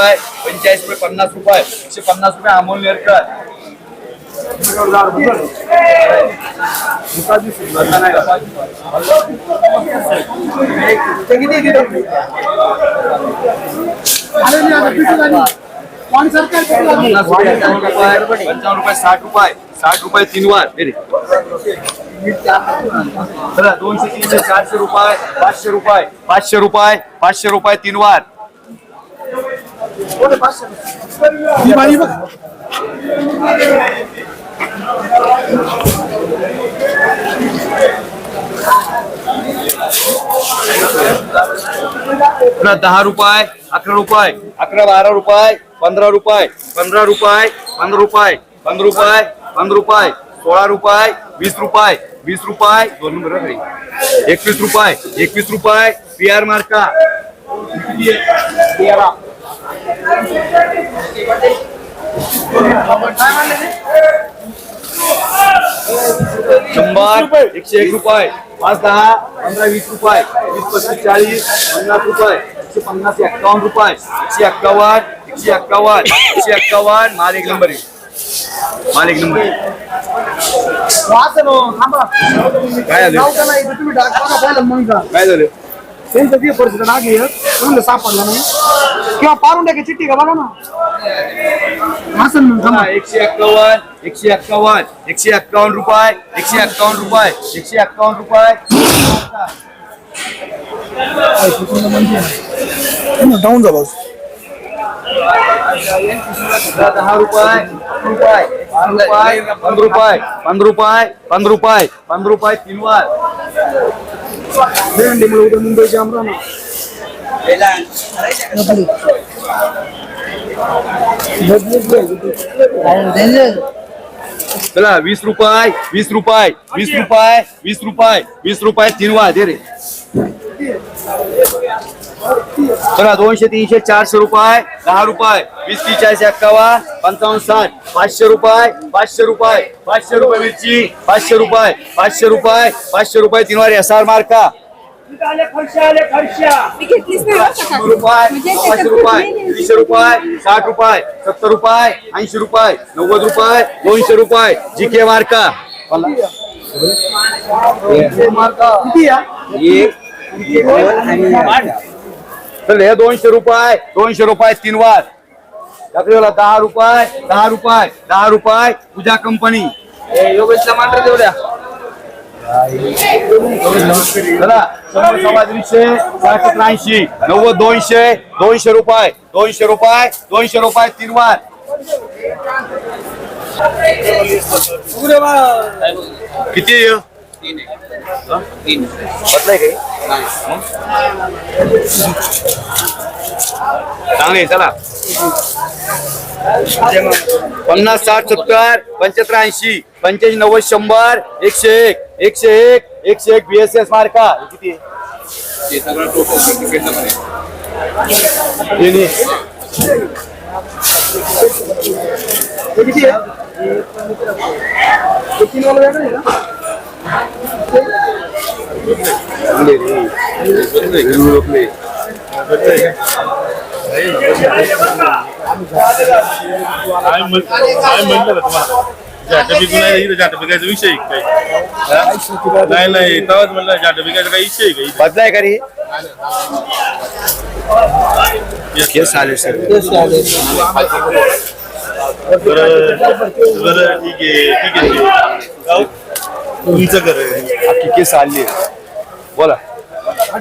रुपये पंचेचाळीस रुपये पन्नास रुपये एकशे पन्नास रुपये अमोल नेरकर. पंचावन्न रुपये साठ रुपये साठ रुपये तीन वार. चला दोनशे तीनशे चारशे रुपये पाचशे रुपये पाचशे रुपये पाचशे रुपये तीन वार. पुन्हा दहा रुपये अकरा रुपये अकरा रुपये रुपये रुपये रुपये रुपये रुपये रुपये वीस रुपये वीस रुपये नंबर एकवीस रुपये एकवीस रुपये पी आर मार्का शंभर एकशे एक रुपये. पाच दहा पंधरा वीस रुपये. वीस पस्तीस चाळीस पन्नास रुपये. एकशे पन्नास एक्कावन्न रुपये. एकशे एक्कावन्न एकशे एक्कावन्न एकशे एक्कावन्न. माल एक नंबर आहे. माल एक नंबर. काय झालं? काय झालं? सापडला नाही. किंवा टाका चिठ्ठी का बघा ना? असं पुन्हा एकशे एक्कावन्न एकशे एक्कावन्न एकशे एक्कावन्न रुपये एकशे एक्कावन्न रुपये एकशे एक्कावन्न रुपये. डाऊन झाला दहा रुपये रुपये पंधरा रुपये पंधरा रुपये पंधरा रुपये पंधरा रुपये तीन वार. भेंडीमुळे उद्या मुंबईची अमरावती चला वीस रुपये वीस रुपये वीस रुपये वीस रुपये वीस रुपये तीन वार दे रे चला दोनशे तीनशे चारशे रुपये दहा रुपये वीस तीस चाळीस एक्कावन्न पंचावन्न साठ पाचशे रुपये पाचशे रुपये पाचशे रुपये मिरची पाचशे रुपये पाचशे रुपये पाचशे रुपये तीन वार एस आर मार्का मी घेतलीच नाही बरं का शंभर काकू. रुपये म्हणजे रुपये. तीनशे रुपये साठ रुपये सत्तर रुपये ऐंशी रुपये नव्वद रुपये दोनशे रुपये जी के मार्का तर हे दोनशे रुपये दोनशे रुपये तीन वार. टाकलेला दहा रुपये दहा रुपये दहा रुपये पूजा कंपनी योगेशला मांडर तेवढ्या चला शंभर ऐंशी नव्वद दोनशे दोनशे रुपये दोनशे रुपये दोनशे रुपये तीन वार. किती बदलाय चला पन्नास साठ सत्तर पंच्याहत्तर ऐंशी पंच्याऐंशी, नव्वद, शंभर, एकशे एक एकशे एक एकशे एक बी एस एस मार्का. हे किती आहे? हे. काय म्हण- काय म्हटलं ना तुम्हाला जाट बिकून इथं जाट बिकायचा विषय आहे का हा? नाही नाही तेव्हाच म्हणलं जाट बिकायचा काही विषय आहे का इथं? बदलाय का रे केस आले सर बरं बरं ठीक आहे ठीक आहे गाव तुमचं घर आहे. आली बोला.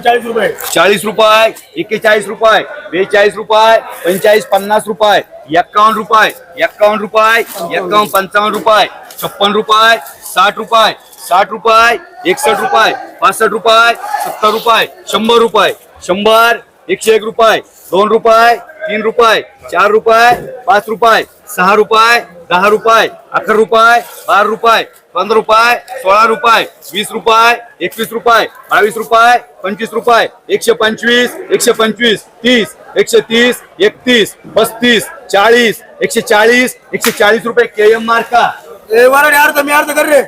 चाळीस रुपये. चाळीस रुपये एक्केचाळीस रुपये बेचाळीस रुपये पंचेचाळीस पन्नास रुपये एक्कावन्न रुपये एक्कावन्न रुपये एक्कावन्न पंचावन्न रुपये छप्पन रुपये साठ रुपये साठ रुपये एकसष्ट रुपये पासष्ट रुपये सत्तर रुपये शंभर रुपये शंभर एकशे एक रुपये दोन रुपये तीन रुपये चार रुपये पाच रुपये सहा रुपये दहा रुपये अकरा रुपये बारा रुपये पंधरा रुपये सोळा रुपये वीस रुपये एकवीस रुपये बावीस रुपये पंचवीस रुपये एकशे पंचवीस एकशे पंचवीस तीस एकशे तीस एकतीस पस्तीस चाळीस एकशे चाळीस एकशे चाळीस रुपये के एम मार्का अर्ध मी अर्ध कर रे.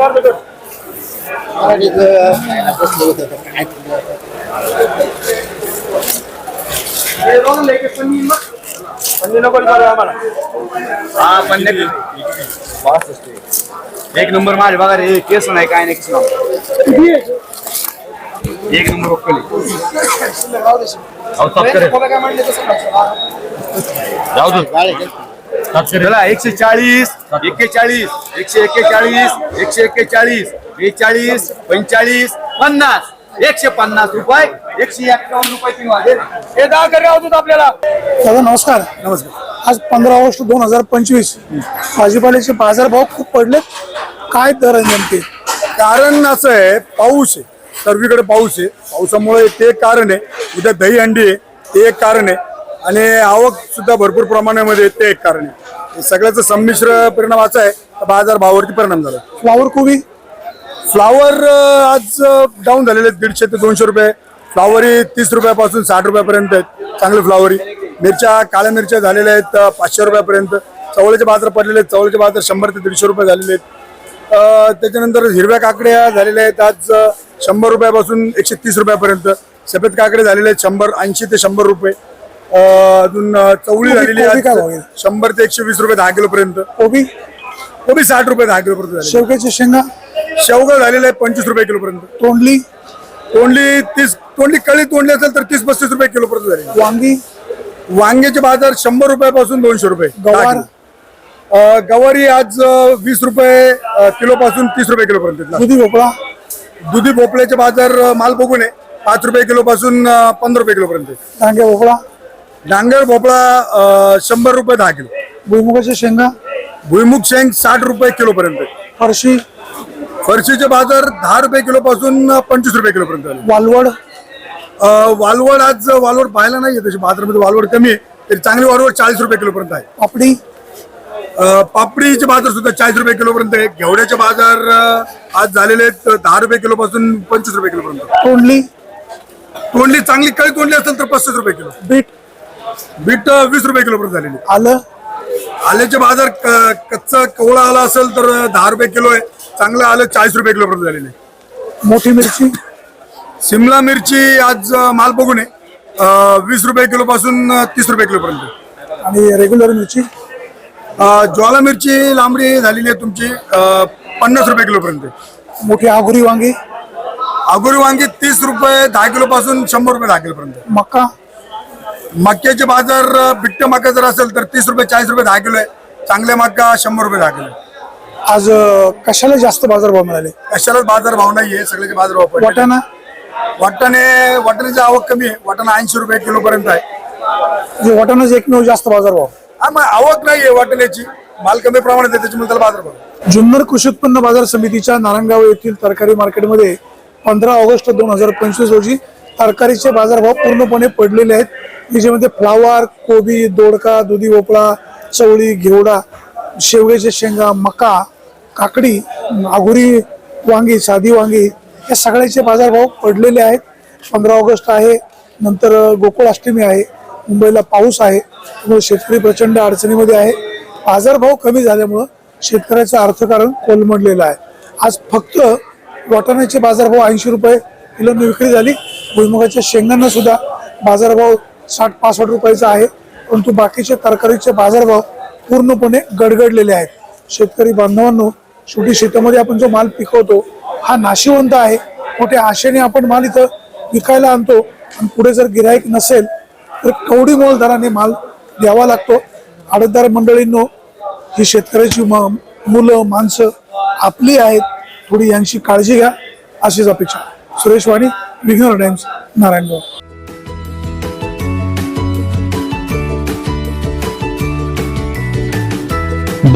अर्ध कर. हा पण एक नंबर माझे बघा रे केस नाही काय नाही केस नाही. एक नंबर. जाऊ दे. चला एकशे चाळीस एक्केचाळीस एकशे एक्केचाळीस एकशे एक्केचाळीस बेचाळीस पंचाळीस पन्नास. एकशे पन्नास रुपये एकशे एक्कावन्न रुपये वाजेल हे दहा कर होत आपल्याला. दादा नमस्कार. नमस्कार. आज पंधरा ऑगस्ट दोन हजार पंचवीस. भाजीपाल्याचे बाजारभाव खूप पडलेत. काय दर आहे नेमके? कारण असं आहे पाऊस आहे. सर्वीकडे पाऊस आहे. पावसामुळे ते एक कारण आहे. उद्या दही अंडी आहे. ते एक कारण आहे. आणि आवक सुद्धा भरपूर प्रमाणामध्ये आहे, ते एक कारण आहे. हे सगळ्याचा संमिश्र परिणाम असा आहे तर बाजार भावावरती परिणाम झाला? फ्लावर कोबी? फ्लावर अं, आज डाऊन झालेले आहेत. दीडशे ते दोनशे रुपये. फ्लावरी तीस रुपयापासून साठ रुपयापर्यंत आहेत. चांगले फ्लावरी. मिरच्या काळ्या मिरच्या झालेल्या आहेत पाचशे रुपयापर्यंत. चवळीचे बाजार पडलेले आहेत. चवळीचे बाजार शंभर ते दीडशे रुपये झालेले आहेत. त्याच्यानंतर हिरव्या काकड्या झालेल्या आहेत आज शंभर रुपयापासून एकशे तीस रुपयापर्यंत. सफेद काकडे झालेले आहेत शंभर ऐंशी ते शंभर रुपये. अजून चवळी झालेली आहे शंभर ते एकशे वीस रुपये दहा किलो पर्यंत कोबी? कोबी साठ रुपये दहा किलो पर्यंत झाले शेवग्याची शेंगा? शेवगा झालेले आहे पंचवीस रुपये किलो पर्यंत तोंडली? तोंडली तीस तोंडली कळी तोंडली असेल तर तीस पस्तीस रुपये किलो पर्यंत झाली वांगी? वांग्याचे बाजार शंभर रुपयापासून दोनशे रुपये. गवार? अं, गवारी आज अं, वीस रुपये किलो पासून तीस रुपये किलो पर्यंत दुधी भोपळा? दुधी भोपळ्याचे बाजार अं, माल बघून आहे पाच रुपये किलो पासून अं, पंधरा रुपये किलो पर्यंत डांगे भोपळा? डांगर भोपळा अं, शंभर रुपये दहा किलो. भुईमुगाच्या शेंगा? भुईमुग शेंग साठ रुपये किलो पर्यंत फरशी? फरशीचे बाजार दहा रुपये किलो पासून पंचवीस रुपये किलो पर्यंत वालवड? वालवड आज वालवड पाहायला नाहीये तशी बाजारामध्ये वालवड कमी आहे तरी चांगली वालवड चाळीस रुपये किलो पर्यंत आहे. पापडी? पापडीचे बाजार सुद्धा चाळीस रुपये किलो पर्यंत आहे. घेवड्याचे बाजार आज झालेले आहेत दहा रुपये किलो पासून पंचवीस रुपये किलो पर्यंत तोंडली? तोंडली चांगली कळी तोंडली असेल तर पस्तीस रुपये किलो. बीट? बीट वीस रुपये किलो पर्यंत झालेली. आलं? आल्याचे बाजार कच्चा कवळा आला असेल तर दहा रुपये किलो आहे. चांगलं आलं चाळीस रुपये किलो झालेले. आहे. मोठी मिरची? सिमला मिरची आज माल बघून आहे वीस रुपये किलो पासून तीस रुपये किलो पर्यंत. आणि रेग्युलर मिरची? ज्वाला मिरची लांबडी झालेली आहे तुमची पन्नास रुपये किलो पर्यंत. मोठी आगुरी वांगी? आगोरी वांगी तीस रुपये दहा किलो पासून शंभर रुपये दहा किलो पर्यंत. मका मक्याचे बाजार बिट्ट मका जर असेल तर तीस रुपये चाळीस रुपये दहा किलो आहे. चांगल्या मका शंभर रुपये दहा किलो आज कशाला जास्त बाजारभाव मिळाले? कशालाच बाजार भाव नाहीये सगळ्याचे बाजार भाव पडलेले. वाटाणा? वाटाणे वाटाण्याची आवक कमी आहे. वाटाणा ऐंशी रुपये किलो पर्यंत आहे. म्हणजे वाटाणाच एकमेव जास्त बाजारभाव? हा मग आवक नाहीये वाटाण्याची. माल कमी प्रमाणात आहे त्याच्यामुळे त्याला बाजार भाव जुन्नर कृषी उत्पन्न बाजार समितीच्या नारायणगाव येथील तरकारी मार्केटमध्ये पंधरा ऑगस्ट दोन हजार पंचवीस रोजी तरकारीचे बाजारभाव पूर्णपणे पडलेले आहेत. याच्यामध्ये फ्लावर कोबी दोडका दुधी भोपळा चवळी घेवडा शेवग्याच्या शेंगा मका काकडी आगुरी वांगी साधी वांगी या सगळ्याचे बाजारभाव पडलेले आहेत. पंधरा ऑगस्ट आहे नंतर गोकुळ अष्टमी आहे मुंबईला पाऊस आहे त्यामुळे शेतकरी प्रचंड अडचणीमध्ये आहे. बाजारभाव कमी झाल्यामुळं शेतकऱ्याचं अर्थकारण कोलमडलेलं आहे. आज फक्त वाटाण्याचे बाजारभाव ऐंशी रुपये किलोने विक्री झाली. भुईमुगाच्या शेंगांना सुद्धा बाजारभाव साठ पासष्ट रुपयाचा आहे. परंतु बाकीचे तरकारीचे बाजारभाव पूर्णपणे गडगडलेले आहेत. शेतकरी बांधवांनो शेवटी शेतामध्ये आपण जो माल पिकवतो हा नाशिवंत आहे. मोठ्या आशेने आपण माल इथं विकायला आणतो. आणि पुढे जर गिराईक नसेल तर कवडी मोल दराने माल द्यावा लागतो. आडतदार मंडळींनो ही शेतकऱ्याची म- मुलं माणसं आपली आहेत. थोडी यांची काळजी घ्या. अशीच अपेक्षा. सुरेश वाणी विघ्नर टाइम्स नारायणगाव.